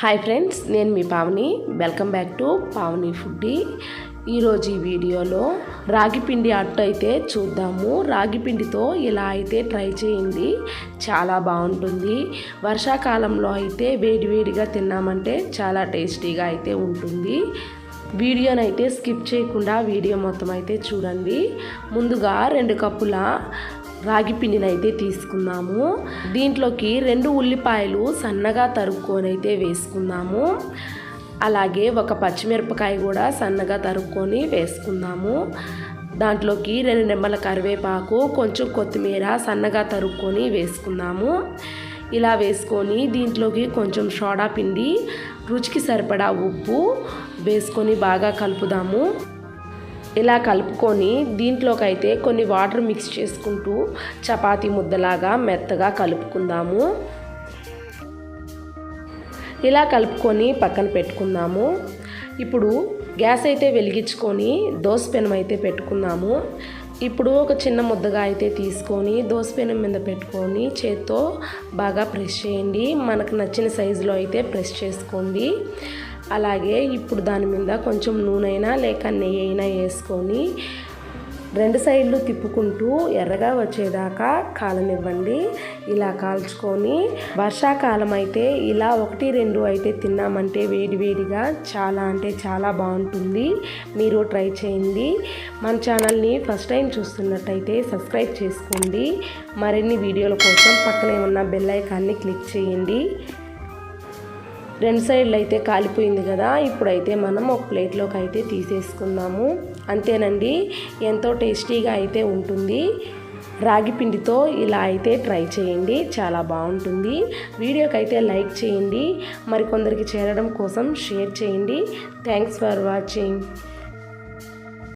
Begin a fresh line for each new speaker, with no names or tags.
Hi friends నేను మీ Pavani. Welcome back to Pavani foodie ఈరోజు ఈ వీడియోలో రాగి పిండి అట్టు అయితే చూద్దాము. రాగి పిండితో ఇలా అయితే ట్రై చేయండి. చాలా బాగుంటుంది. వర్షాకాలంలో అయితే వేడివేడిగా తిన్నామంటే చాలా టేస్టీగా అయితే ఉంటుంది. వీడియోని అయితే స్కిప్ చేయకుండా వీడియో మొత్తం అయితే చూడండి. ముందుగా రెండు కప్పుల రాగి పిండిని అయితే తీసుకుందాము. దీంట్లోకి రెండు ఉల్లిపాయలు సన్నగా తరుక్కొని అయితే వేసుకుందాము. అలాగే ఒక పచ్చిమిరపకాయ కూడా సన్నగా తరుక్కొని వేసుకుందాము. దాంట్లోకి రెండు నిమ్మల కరివేపాకు కొంచెం కొత్తిమీర సన్నగా తరుక్కొని వేసుకుందాము. ఇలా వేసుకొని దీంట్లోకి కొంచెం సోడా పిండి రుచికి సరిపడా ఉప్పు వేసుకొని బాగా కలుపుదాము. ఇలా కలుపుకొని దీంట్లోకైతే కొన్ని వాటర్ మిక్స్ చేసుకుంటూ చపాతీ ముద్దలాగా మెత్తగా కలుపుకుందాము. ఇలా కలుపుకొని పక్కన పెట్టుకుందాము. ఇప్పుడు గ్యాస్ అయితే వెలిగించుకొని దోశ పెనం అయితే పెట్టుకుందాము. ఇప్పుడు ఒక చిన్న ముద్దగా అయితే తీసుకొని దోశ పెనం మీద పెట్టుకొని చేత్తో బాగా ప్రెస్ చేయండి. మనకు నచ్చిన సైజులో అయితే ప్రెస్ చేసుకోండి. అలాగే ఇప్పుడు దాని మీద కొంచెం నూనె అయినా లేక నెయ్యి అయినా వేసుకొని రెండు సైడ్లు తిప్పుకుంటూ ఎర్రగా వచ్చేదాకా కాలనివ్వండి. ఇలా కాల్చుకొని వర్షాకాలం అయితే ఇలా ఒకటి రెండు అయితే తిన్నామంటే వేడివేడిగా చాలా అంటే చాలా బాగుంటుంది. మీరు ట్రై చేయండి. మన ఛానల్ని ఫస్ట్ టైం చూస్తున్నట్టయితే సబ్స్క్రైబ్ చేసుకోండి. మరిన్ని వీడియోల కోసం పక్కనే ఉన్న బెల్ ఐకాన్ని క్లిక్ చేయండి. రెండు సైడ్లు అయితే కాలిపోయింది కదా ఇప్పుడైతే మనం ఒక ప్లేట్లోకి అయితే తీసేసుకుందాము. అంతేనండి ఎంతో టేస్టీగా అయితే ఉంటుంది. రాగి పిండితో ఇలా అయితే ట్రై చేయండి చాలా బాగుంటుంది. వీడియోకి అయితే లైక్ చేయండి మరికొందరికి చేరడం కోసం షేర్ చేయండి. Thanks for watching.